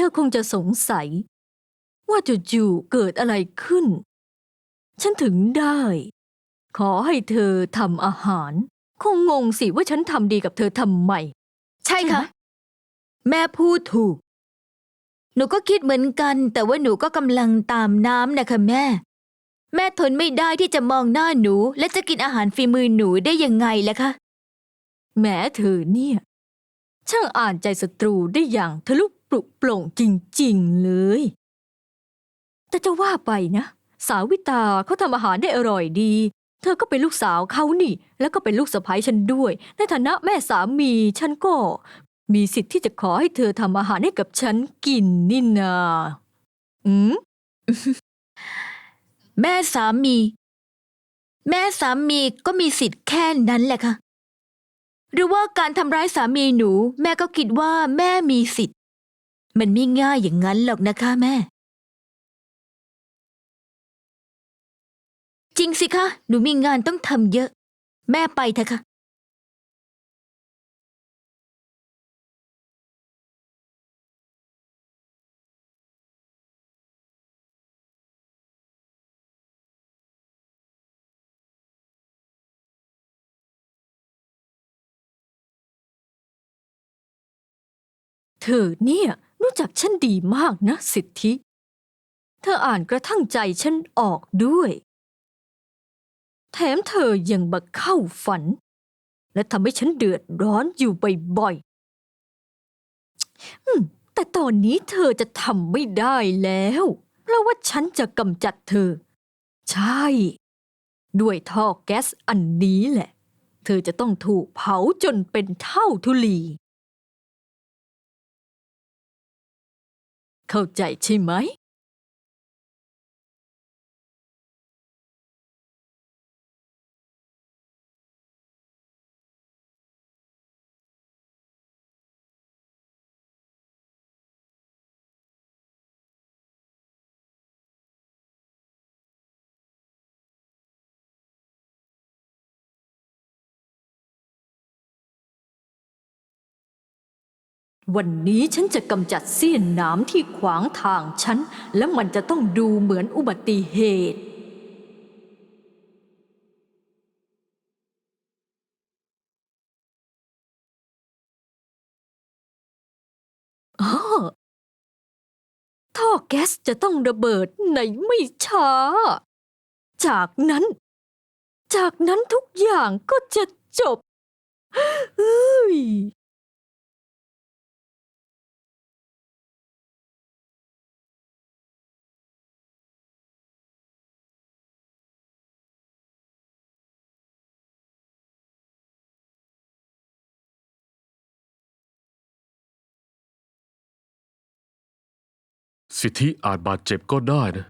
ธอคงจะสงสัย ว่าจู่ๆเกิดอะไรขึ้น ฉันถึงได้ ขอให้เธอทำอาหาร คงงงสิว่าฉันทำดีกับเธอทำไม ใช่ค่ะ แม่พูดถูก หนูก็คิดเหมือนกัน แต่ว่าหนูก็กำลังตามน้ำนะคะแม่ แม่ทนไม่ได้ที่จะมองหน้าหนู และจะกินอาหารฝีมือหนูได้ยังไงล่ะคะแม้เธอเนี่ย ช่างอ่านใจศัตรูได้อย่างทะลุ ปลุกปร่งจริงๆเลย แต่จะว่าไปนะ สาววิตาเขาทำอาหารได้อร่อยดี เธอก็เป็นลูกสาวเขานี่ แล้วก็เป็นลูกสะใภ้ฉันด้วย ในฐานะแม่สามีฉันก็ มีสิทธิ์ที่จะขอให้เธอทำอาหารให้กับฉันกินนี่นาอืมแม่สามี แม่สามีก็มีสิทธิ์แค่นั้นแหละค่ะ หรือว่าการทำร้ายสามีหนู แม่ก็คิดว่าแม่มีสิทธิ์ มันไม่ง่ายอย่างนั้นหรอกนะคะแม่ จริงสิคะ หนูมีงานต้องทำเยอะ แม่ไปเถอะค่ะ เธอเนี่ย รู้จักฉันดีมากนะสิทธิ เธออ่านกระทั่งใจฉันออกด้วย แถมเธอยังบักเข้าฝัน และทำให้ฉันเดือดร้อนอยู่บ่อยๆแต่ตอนนี้เธอจะทำไม่ได้แล้ว เพราะว่าฉันจะกำจัดเธอ ใช่ ด้วยท่อแก๊สอันนี้แหละ เธอจะต้องถูกเผาจนเป็นเท่าทุลี เข้าใจใช่ไหม วันนี้ฉันจะกำจัดเสี้ยนหนามที่ขวางทางฉัน และมันจะต้องดูเหมือนอุบัติเหตุ อ้อท่อแก๊สจะต้องระเบิดในไม่ช้า จากนั้น จากนั้นทุกอย่างก็จะจบเฮ้ย สิทธิอาจบาดเจ็บก็ได้นะ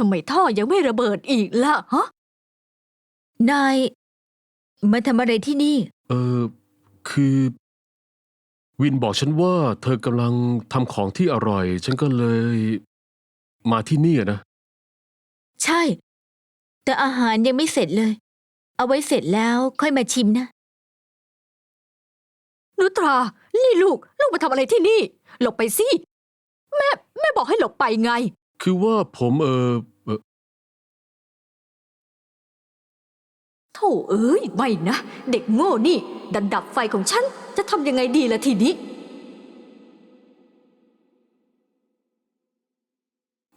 ทำไมท่อยังไม่ระเบิดอีกล่ะฮะ นาย มาทำอะไรที่นี่ เออคือ วินบอกฉันว่า เธอกำลังทำของที่อร่อย ฉันก็เลย มาที่นี่อะนะ ใช่ แต่อาหารยังไม่เสร็จเลย เอาไว้เสร็จแล้วค่อยมาชิมนะ นุตรา นี่ลูก ลูกมาทำอะไรที่นี่ หลบไปสิ แม่ แม่บอกให้หลบไปไง คือว่าผมเออ โธ่เอ้ยไม่นะ เด็กโง่นี่ ดันดับไฟของฉัน จะทำยังไงดีล่ะทีนี้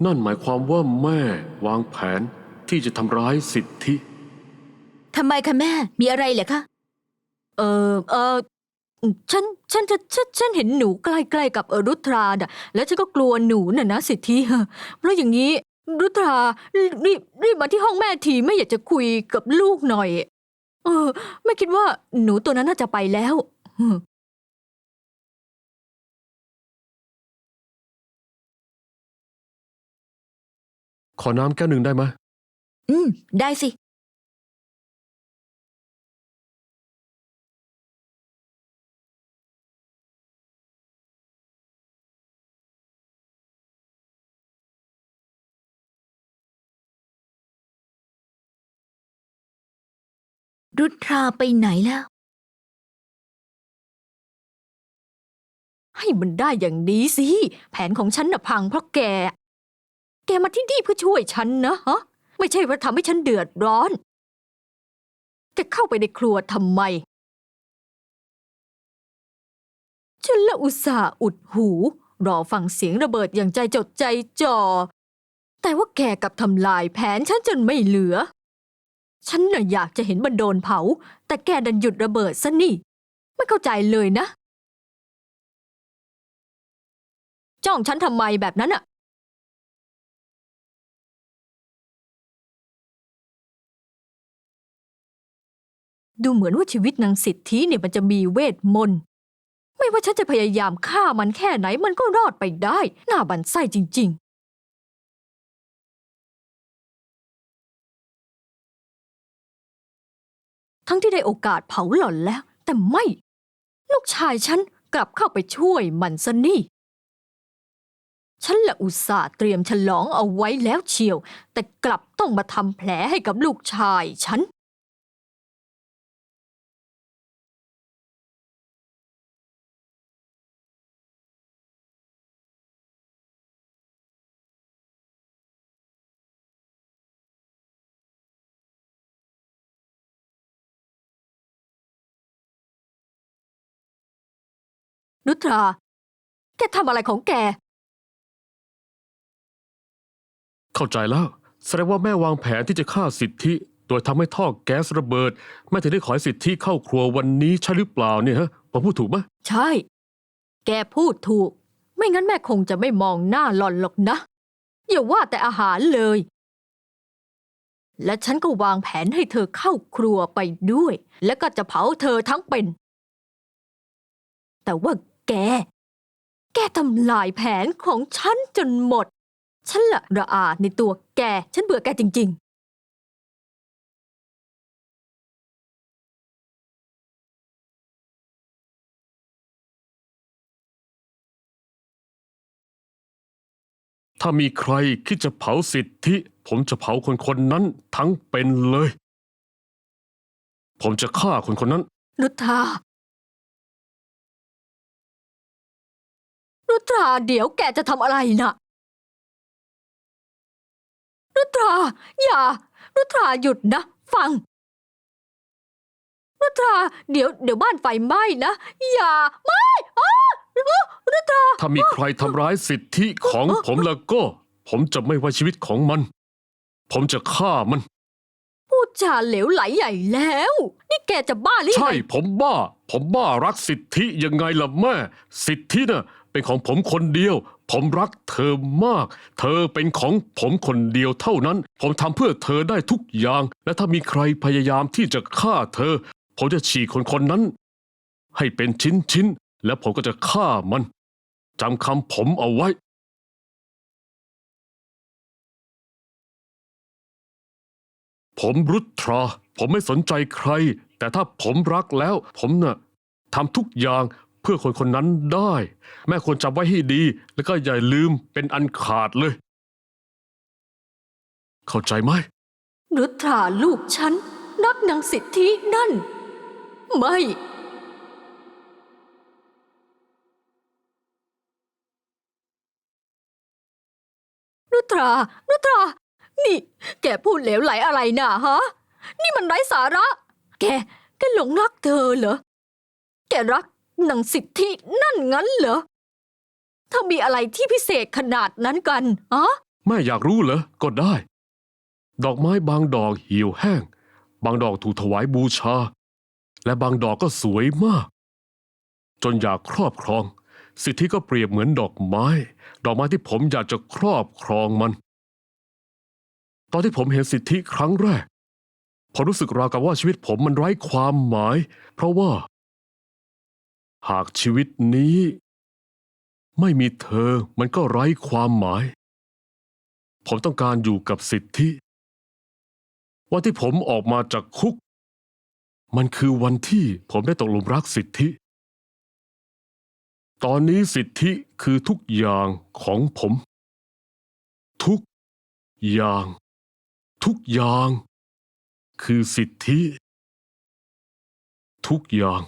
นั่นหมายความว่าแม่วางแผนที่จะทำร้ายสิทธิ ทำไมคะแม่ มีอะไรเหรอคะ เออเออฉันฉันฉันฉันฉันเห็นหนูใกล้ๆกับเออรุตราน่ะ แล้วฉันก็กลัวหนูน่ะนะสิทธิเพราะอย่างนี้ รุตรารีบรีบมาที่ห้องแม่ทีแม่อยากจะคุยกับลูกหน่อย เออไม่คิดว่าหนูตัวนั้นน่าจะไปแล้วขอน้ำแก้วหนึ่งได้ไหมอืม ได้สิ รุทราไปไหนแล้ว ให้มันได้อย่างนี้สิ แผนของฉันน่ะพังเพราะแก แกมาที่นี่เพื่อช่วยฉันนะฮะ ไม่ใช่ว่าทำให้ฉันเดือดร้อน แกเข้าไปในครัวทำไม ฉันละอุตส่าห์อุดหู รอฟังเสียงระเบิดอย่างใจจดใจจ่อ แต่ว่าแกกลับทำลายแผนฉันจนไม่เหลือ ฉันน่ะอยากจะเห็นมันโดนเผา แต่แกดันหยุดระเบิดซะนี่ ไม่เข้าใจเลยนะ จ้องฉันทำไมแบบนั้นอะดูเหมือนว่าชีวิตนางสิทธิเนี่ยมันจะมีเวทมนต์ ไม่ว่าฉันจะพยายามฆ่ามันแค่ไหนมันก็รอดไปได้น่าบันไส้จริง ๆ ทั้งที่ได้โอกาสเผาหล่อนแล้ว แต่ไม่ ลูกชายฉันกลับเข้าไปช่วยมันซะนี่ ฉันละอุตส่าห์เตรียมฉลองเอาไว้แล้วเชียว แต่กลับต้องมาทำแผลให้กับลูกชายฉัน นุตรา แกทำอะไรของแก เข้าใจแล้ว แสดงว่าแม่วางแผนที่จะฆ่าสิทธิ โดยทำให้ท่อแก๊สระเบิด แม่ถึงได้ขอให้สิทธิเข้าครัววันนี้ใช่หรือเปล่าเนี่ยฮะผมพูดถูกไหมใช่ แกพูดถูก ไม่งั้นแม่คงจะไม่มองหน้าหล่อนหรอกนะ อย่าว่าแต่อาหารเลย และฉันก็วางแผนให้เธอเข้าครัวไปด้วย แล้วก็จะเผาเธอทั้งเป็น แต่ว่า แก แกทำลายแผนของฉันจนหมด ฉันละระอาในตัวแก ฉันเบื่อแกจริง ๆถ้ามีใครคิดจะเผาสิทธิ ผมจะเผาคนคนนั้นทั้งเป็นเลย ผมจะฆ่าคนคนนั้น นุชา นุตรา เดี๋ยวแกจะทำอะไรนะนุตรา อย่า นุตราหยุดนะ ฟัง นุตรา เดี๋ยว เดี๋ยวบ้านไฟไหม้นะ อย่า ไม่อ้านุตรา ถ้ามีใครทำร้ายสิทธิของผมแล้วก็ ผมจะไม่ไว้ชีวิตของมัน ผมจะฆ่ามัน พูดจาเหลวไหลใหญ่แล้ว นี่แกจะบ้าหรือใช่ไงผมบ้า ผมบ้ารักสิทธิยังไงล่ะแม่ สิทธิน่ะ เป็นของผมคนเดียว ผมรักเธอมาก เธอเป็นของผมคนเดียวเท่านั้น ผมทำเพื่อเธอได้ทุกอย่าง และถ้ามีใครพยายามที่จะฆ่าเธอ ผมจะฉีกคนคนนั้น ให้เป็นชิ้นชิ้น แล้วผมก็จะฆ่ามันจำคำผมเอาไว้ผมรุตรา ผมไม่สนใจใคร แต่ถ้าผมรักแล้ว ผมน่ะทำทุกอย่าง เพื่อคนคนนั้นได้ แม่ควรจำไว้ให้ดี แล้วก็อย่าลืมเป็นอันขาดเลย เข้าใจไหมนุตราลูกฉัน นักนางสิทธินั่น ไม่ นุตรา นุตรา นี่ แกพูดเหลวไหลอะไรน่ะฮะ นี่มันไร้สาระ แก แกหลงรักเธอเหรอ แกรัก นางสิทธินั่นงั้นเหรอ ถ้ามีอะไรที่พิเศษขนาดนั้นกันอะแม่อยากรู้เหรอ ก็ได้ ดอกไม้บางดอกเหี่ยวแห้ง บางดอกถูกถวายบูชา และบางดอกก็สวยมาก จนอยากครอบครอง สิทธิก็เปรียบเหมือนดอกไม้ ดอกไม้ที่ผมอยากจะครอบครองมัน ตอนที่ผมเห็นสิทธิครั้งแรกผมรู้สึกราวกับว่าชีวิตผมมันไร้ความหมาย เพราะว่า หากชีวิตนี้ ไม่มีเธอมันก็ไร้ความหมาย ผมต้องการอยู่กับสิทธิ วันที่ผมออกมาจากคุก มันคือวันที่ผมได้ตกหลุมรักสิทธิ ตอนนี้สิทธิคือทุกอย่างของผม ทุกอย่าง ทุกอย่าง คือสิทธิ ทุกอย่าง